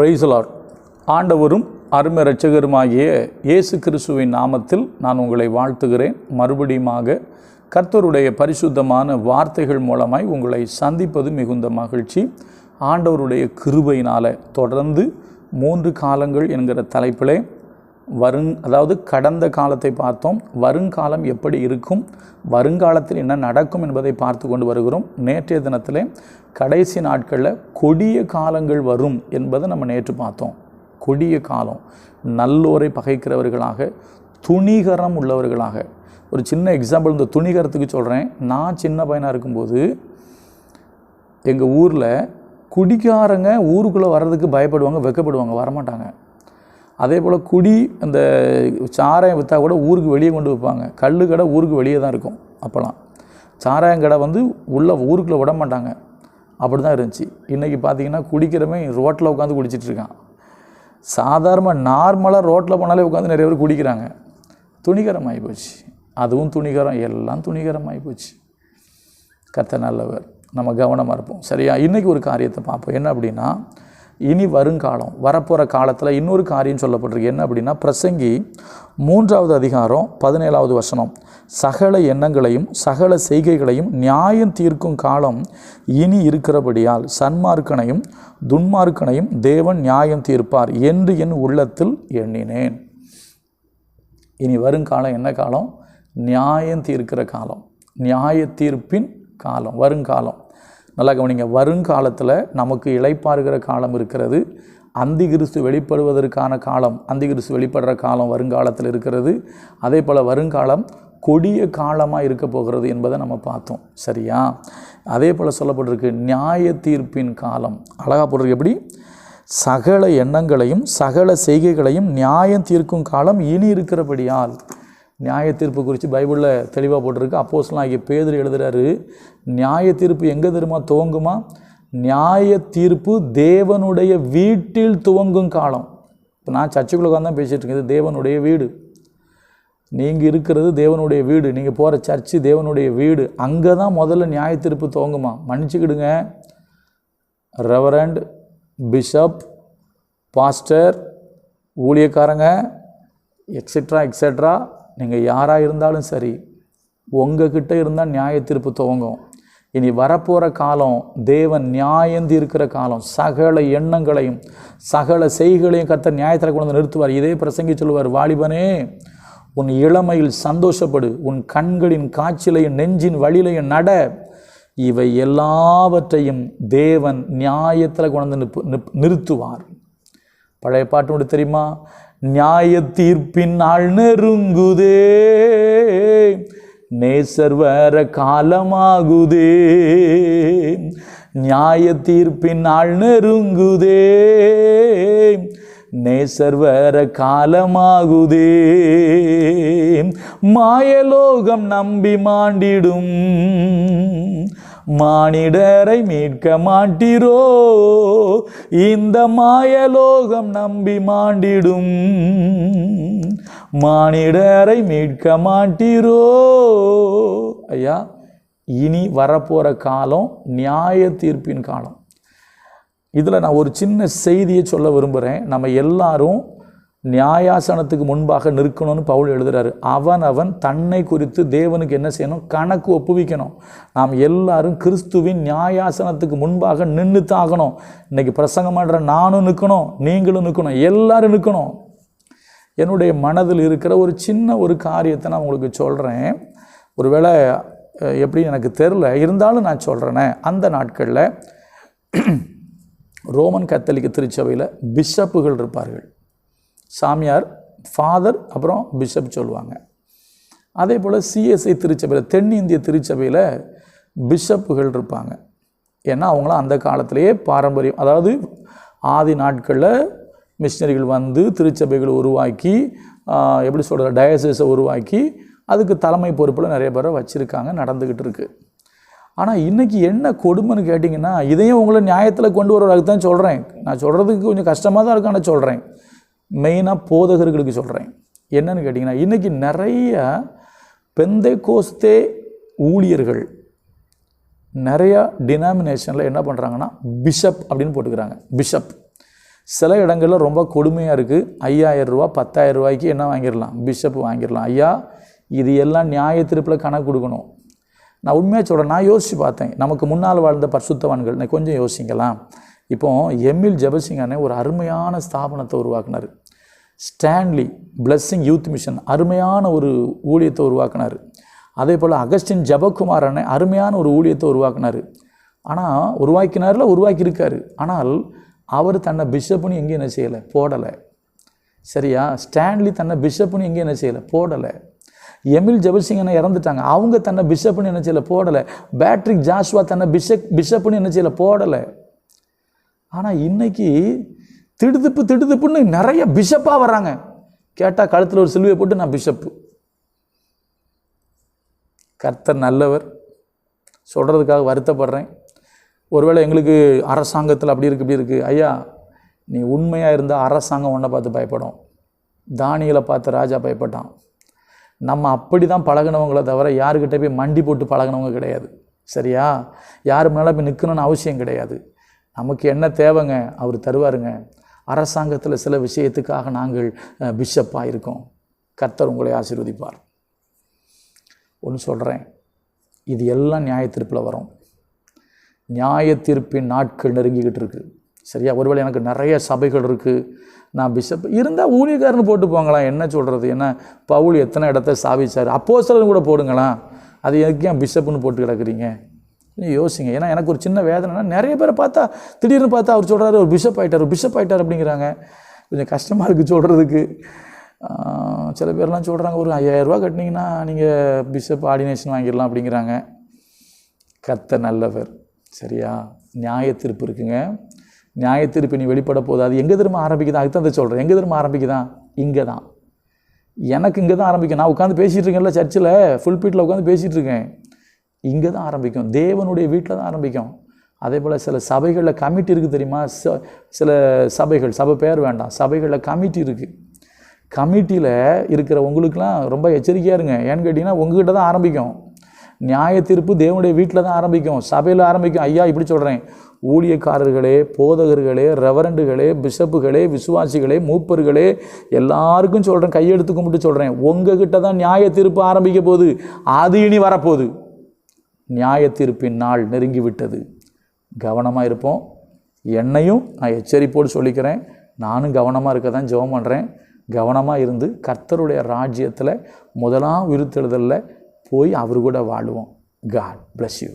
பிரைசலாட் ஆண்டவரும் அருமை இரட்சகருமாகிய இயேசு கிறிஸ்துவின் நாமத்தில் நான் உங்களை வாழ்த்துகிறேன். மறுபடியுமாக கர்த்தருடைய பரிசுத்தமான வார்த்தைகள் மூலமாய் உங்களை சந்திப்பது மிகுந்த மகிழ்ச்சி. ஆண்டவருடைய கிருபையினால் தொடர்ந்து மூன்று காலங்கள் என்கிற தலைப்பிலே வருங் அதாவது கடந்த காலத்தை பார்த்தோம். வருங்காலம் எப்படி இருக்கும்? வருங்காலத்தில் என்ன நடக்கும் என்பதை பார்த்து கொண்டு வருகிறோம். நேற்றைய தினத்திலே கடைசி நாட்களில் கொடிய காலங்கள் வரும் என்பதை நம்ம நேற்று பார்த்தோம். கொடிய காலம். நல்லோரை பகைக்கிறவர்களாக துணிகரம் உள்ளவர்களாக. ஒரு சின்ன எக்ஸாம்பிள் இந்த துணிகரத்துக்கு சொல்கிறேன் நான் சின்ன பையனாக இருக்கும்போது எங்கள் ஊரில் குடிக்காரங்க ஊருக்குள்ளே வர்றதுக்கு பயப்படுவாங்க வெக்கப்படுவாங்க வரமாட்டாங்க. அதே போல் குடி அந்த சாராயம் விற்றா கூட ஊருக்கு வெளியே கொண்டு வைப்பாங்க கல் கடை ஊருக்கு வெளியே தான் இருக்கும் அப்போல்லாம் சாராயம் கடை வந்து உள்ளே ஊருக்குள்ளே விட மாட்டாங்க. அப்படி தான் இருந்துச்சு. இன்றைக்கி பார்த்தீங்கன்னா குடிக்கிறவன் ரோட்டில் உட்காந்து குடிச்சிட்ருக்கான் சாதாரண நார்மலாக ரோட்டில் போனாலே உட்காந்து நிறைய பேர் குடிக்கிறாங்க. துணிகரம் ஆகிப்போச்சு அதுவும் துணிகரம் எல்லாம் துணிகரம் ஆகிப்போச்சு கத்த நல்லவர். நம்ம கவனமாக இருப்போம். சரியா? இன்றைக்கி ஒரு காரியத்தை பார்ப்போம். என்ன அப்படின்னா இனி வருங்காலம் வரப்போகிற காலத்தில் இன்னொரு காரியம் சொல்லப்பட்டிருக்கு. என்ன அப்படின்னா பிரசங்கி மூன்றாவது அதிகாரம் பதினேழாவது வசனம். சகல எண்ணங்களையும் சகல செய்கைகளையும் நியாயம் தீர்க்கும் காலம் இனி இருக்கிறபடியால் சன்மார்க்கனையும் துன்மார்க்கனையும் தேவன் நியாயம் தீர்ப்பார் என்று என் உள்ளத்தில் எண்ணினேன். இனி வருங்காலம் என்ன காலம்? நியாயம் தீர்க்கிற காலம். நியாய தீர்ப்பின் காலம் வருங்காலம். நல்லா கவனிங்க. வருங்காலத்தில் நமக்கு இழைப்பாருகிற காலம் இருக்கிறது. அந்தி கிறிஸ்து வெளிப்படுவதற்கான காலம் அந்தி கிறிஸ்து வெளிப்படுற காலம் வருங்காலத்தில் இருக்கிறது. அதே போல் வருங்காலம் கொடிய காலமாக இருக்க போகிறது என்பதை நம்ம பார்த்தோம். சரியா? அதே போல் சொல்லப்பட்டிருக்கு நியாய தீர்ப்பின் காலம். அழகாக போட்டிருக்கு. எப்படி? சகல எண்ணங்களையும் சகல செய்கைகளையும் நியாயம் தீர்க்கும் காலம் இனி இருக்கிறபடியால். நியாய தீர்ப்பு குறித்து பைபிளில் தெளிவாக போட்டிருக்கு. அப்போஸ்லாம் ஆகிய பேதர் எழுதுறாரு நியாய தீர்ப்பு எங்கே தெரியுமா? துவங்குமா? நியாய தீர்ப்பு தேவனுடைய வீட்டில் துவங்கும் காலம். இப்போ நான் சர்ச்சுக்குள்ள உட்காந்து தான் பேசிகிட்டு இருக்கேன். இது தேவனுடைய வீடு. நீங்கள் இருக்கிறது தேவனுடைய வீடு. நீங்கள் போகிற சர்ச்சு தேவனுடைய வீடு. அங்கே தான் முதல்ல நியாய தீர்ப்பு துவங்குமா? மன்னிச்சுக்கிடுங்க. ரெவரண்ட் பிஷப் பாஸ்டர் ஊழியக்காரங்க எக்ஸெட்ரா எக்ஸெட்ரா நீங்கள் யாராக இருந்தாலும் சரி உங்ககிட்ட இருந்தால் நியாய தீர்ப்பு துவங்கும். இனி வரப்போகிற காலம் தேவன் நியாயந்தி இருக்கிற காலம் சகல எண்ணங்களையும் சகல செய்களையும் கத்த நியாயத்தில் கொண்டு வந்து நிறுத்துவார். இதே பிரசங்கி சொல்லுவார் வாலிபனே உன் இளமையில் சந்தோஷப்படு உன் கண்களின் காய்ச்சலையும் நெஞ்சின் வழியிலையும் நட. இவை எல்லாவற்றையும் தேவன் நியாயத்தில் கொண்டு நிறுத்துவார். பழைய பாட்டு தெரியுமா? நியாய தீர்ப்பின் நாள் நெருங்குதே. நேசர் வர காலமாகுதே. நியாய தீர்ப்பின் நாள் நெருங்குதே. நேசர் வர காலமாகுதே. மாயலோகம் நம்பி மாண்டிடும். மானிடரை மீட்க மாட்டிரோ? இந்த மாயலோகம் நம்பி மாண்டிடும். மானிடரை மீட்க மாட்டிரோ? ஐயா இனி வரப்போகிற காலம் நியாய தீர்ப்பின் காலம். இதில் நான் ஒரு சின்ன செய்தியை சொல்ல விரும்புகிறேன் நம்ம எல்லாரும் நியாயாசனத்துக்கு முன்பாக நிற்கணும்னு பவுல் எழுதுறாரு. அவன் அவன் தன்னை குறித்து தேவனுக்கு என்ன செய்யணும்? கணக்கு ஒப்புவிக்கணும். நாம் எல்லாரும் கிறிஸ்துவின் நியாயாசனத்துக்கு முன்பாக நின்று தாகணும் இன்னைக்கு பிரசங்கம் பண்ணுற நானும் நிற்கணும் நீங்களும் நிற்கணும் எல்லாரும் நிற்கணும். என்னுடைய மனதில் இருக்கிற ஒரு சின்ன ஒரு காரியத்தை நான் உங்களுக்கு சொல்கிறேன் ஒருவேளை எப்படி எனக்கு தெரில இருந்தாலும் நான் சொல்கிறேனே அந்த நாட்களில் ரோமன் கத்தலிக்க திருச்சபையில் பிஷப்புகள் இருப்பார்கள். சாமியார் ஃபாதர் அப்புறம் பிஷப் சொல்லுவாங்க. அதே போல் சிஎஸ்ஐ திருச்சபையில் தென்னிந்திய திருச்சபையில் பிஷப்புகள் இருப்பாங்க. ஏன்னா அவங்களாம் அந்த காலத்திலேயே பாரம்பரியம் அதாவது ஆதி நாட்களில் மிஷினரிகள் வந்து திருச்சபைகளை உருவாக்கி எப்படி சொல்கிற டயசஸை உருவாக்கி அதுக்கு தலைமை பொறுப்பில் நிறைய பேரை வச்சுருக்காங்க நடந்துக்கிட்டு இருக்குது ஆனால் இன்றைக்கி என்ன கொடுமைன்னு கேட்டிங்கன்னா இதையும் உங்களை நியாயத்தில் கொண்டு வரதுக்கு தான் சொல்கிறேன் நான் சொல்கிறதுக்கு கொஞ்சம் கஷ்டமாக தான் இருக்கான்னு ஆனால் சொல்கிறேன் மெயினாக போதகர்களுக்கு சொல்கிறேன் என்னன்னு கேட்டிங்கன்னா இன்றைக்கி நிறைய பெந்தை கோஸ்தே ஊழியர்கள் நிறையா டினாமினேஷனில் என்ன பண்ணுறாங்கன்னா பிஷப் அப்படின்னு போட்டுக்கிறாங்க. பிஷப் சில இடங்களில் ரொம்ப கொடுமையாக இருக்குது ஐயாயிரம் ரூபா பத்தாயிரம் ரூபாய்க்கு என்ன வாங்கிடலாம்? பிஷப் வாங்கிடலாம். ஐயா இது எல்லாம் நியாய திருப்பில் கணக்கு கொடுக்கணும். நான் உண்மையாக சொல்கிறேன் நான் யோசித்து பார்த்தேன். நமக்கு முன்னால் வாழ்ந்த பரிசுத்தவான்கள் நான் கொஞ்சம் இப்போது இப்போ எம்மில் அண்ணே ஒரு அருமையான ஸ்தாபனத்தை உருவாக்குனார். ஸ்டான்லி பிளஸ்ஸிங் யூத் மிஷன் அருமையான ஒரு ஊழியத்தை உருவாக்கினார். அதே போல் அகஸ்டின் ஜபகுமார் அண்ணன் அருமையான ஒரு ஊழியத்தை உருவாக்குனார். ஆனால் உருவாக்கினார்ல உருவாக்கியிருக்காரு. ஆனால் அவர் தன்னை பிஷப்னு எங்கேயும் என்ன செய்யலை போடலை. சரியா? ஸ்டான்லி தன்னை பிஷப்னு எங்கேயும் என்ன செய்யலை போடலை. எமில் என்ன இறந்துட்டாங்க. அவங்க தன்னை பிஷப்னு என்ன செய்யலை போடலை. பேட்ரிக் ஜாஷ்வா தன்னை பிஷப் பிஷப்னு என்ன செய்யலை போடலை. ஆனால் இன்னைக்கு திடுதுப்பு திடுதுப்புன்னு நிறைய பிஷப்பாக வர்றாங்க. கேட்டால் கழுத்தில் ஒரு சிலுவையை போட்டு நான் பிஷப்பு. கர்த்தர் நல்லவர். சொல்கிறதுக்காக வருத்தப்படுறேன். ஒருவேளை எங்களுக்கு அரசாங்கத்தில் அப்படி இருக்குது இப்படி இருக்குது ஐயா நீ உண்மையாக இருந்தால் அரசாங்கம் ஒன்றை பார்த்து பயப்படும். தானியலை பார்த்து ராஜா பயப்பட்டான். நம்ம அப்படி தான் பழகினவங்கள தவிர யாருக்கிட்ட போய் மண்டி போட்டு பழகினவங்க கிடையாது. சரியா? யார் முன்னால் போய் நிற்கணும்னு அவசியம் கிடையாது. நமக்கு என்ன தேவைங்க? அவர் தருவாருங்க. அரசாங்கத்தில் சில விஷயத்துக்காக நாங்கள் பிஷப்பாக இருக்கோம் கர்த்தர் உங்களை ஆசீர்வதிப்பார். ஒன்று சொல்கிறேன் இது எல்லாம் நியாயத்தீர்ப்பில் வரும். நியாயத்தீர்ப்பின் நாட்கள் நெருங்கிக்கிட்டு இருக்குது சரியா? ஒருவேளை எனக்கு நிறைய சபைகள் இருக்குது நான் பிஷப் இருந்தால் ஊழியக்காரன்னு போட்டு போங்களாம். என்ன சொல்கிறது என்ன பவுல் எத்தனை இடத்த சாவிச்சார்? அப்போஸ்தலன் கூட போடுங்களேன். அது எதுக்கு ஏன் பிஷப்புன்னு போட்டு கிடக்குறீங்க? நீங்கள் யோசிங்க. ஏன்னா எனக்கு ஒரு சின்ன வேதனைனா நிறைய பேரை பார்த்தா திடீர்னு பார்த்தா அவர் சொல்கிறாரு ஒரு பிஷப் ஆகிட்டார் ஒரு பிஷப் ஆயிட்டார் அப்படிங்கிறாங்க. கொஞ்சம் கஷ்டமாக இருக்குது சொல்கிறதுக்கு சில பேர்லாம் சொல்கிறாங்க ஒரு ஐயாயிரரூபா கட்டினீங்கன்னா நீங்கள் பிஷப் ஆர்டினேஷன் வாங்கிடலாம் அப்படிங்கிறாங்க. கத்த நல்லவர். சரியா? நியாய தீர்ப்பு இருக்குங்க. நியாய தீர்ப்பு நீ வெளிப்பட போகுது. அது எங்கே திரும்ப ஆரம்பிக்குதா? அதுக்கு தான் சொல்கிறேன் எங்கே திரும்ப ஆரம்பிக்குதான் இங்கே தான் எனக்கு இங்கே தான் ஆரம்பிக்கும். நான் உட்காந்து பேசிகிட்டு இருக்கேன்ல சர்ச்சில் ஃபுல் பீட்டில் உட்காந்து பேசிகிட்டு இருக்கேன். இங்கே தான் ஆரம்பிக்கும். தேவனுடைய வீட்டில் தான் ஆரம்பிக்கும். அதே போல் சில சபைகளில் கமிட்டி இருக்குது தெரியுமா? ச- சில சபைகள் சபை பேர் வேண்டாம். சபைகளில் கமிட்டி இருக்குது கமிட்டியில் இருக்கிற உங்களுக்கெலாம் ரொம்ப எச்சரிக்கையாக இருங்க. ஏன்னு கேட்டிங்கன்னா உங்ககிட்ட தான் ஆரம்பிக்கும். நியாய தீர்ப்பு தேவனுடைய வீட்டில் தான் ஆரம்பிக்கும். சபையில் ஆரம்பிக்கும். ஐயா இப்படி சொல்கிறேன் ஊழியக்காரர்களே போதகர்களே ரெவரண்டுகளே பிஷப்புகளே விசுவாசிகளே மூப்பர்களே எல்லாருக்கும் சொல்கிறேன் கையெடுத்து கும்பிட்டு சொல்கிறேன் உங்ககிட்ட தான் நியாய தீர்ப்பு ஆரம்பிக்க போகுது. அது இனி வரப்போகுது. நியாய தீர்ப்பின் நாள் நெருங்கி விட்டது கவனமாக இருப்போம். என்னையும் நான் எச்சரிப்போடு சொல்லிக்கிறேன். நானும் கவனமாக இருக்க தான் ஜெபம் பண்ணுறேன் கவனமாக இருந்து கர்த்தருடைய ராஜ்யத்தில் முதலாம் உயிர்த்தெழுதலில் போய் அவர் கூட வாழுவோம். God bless you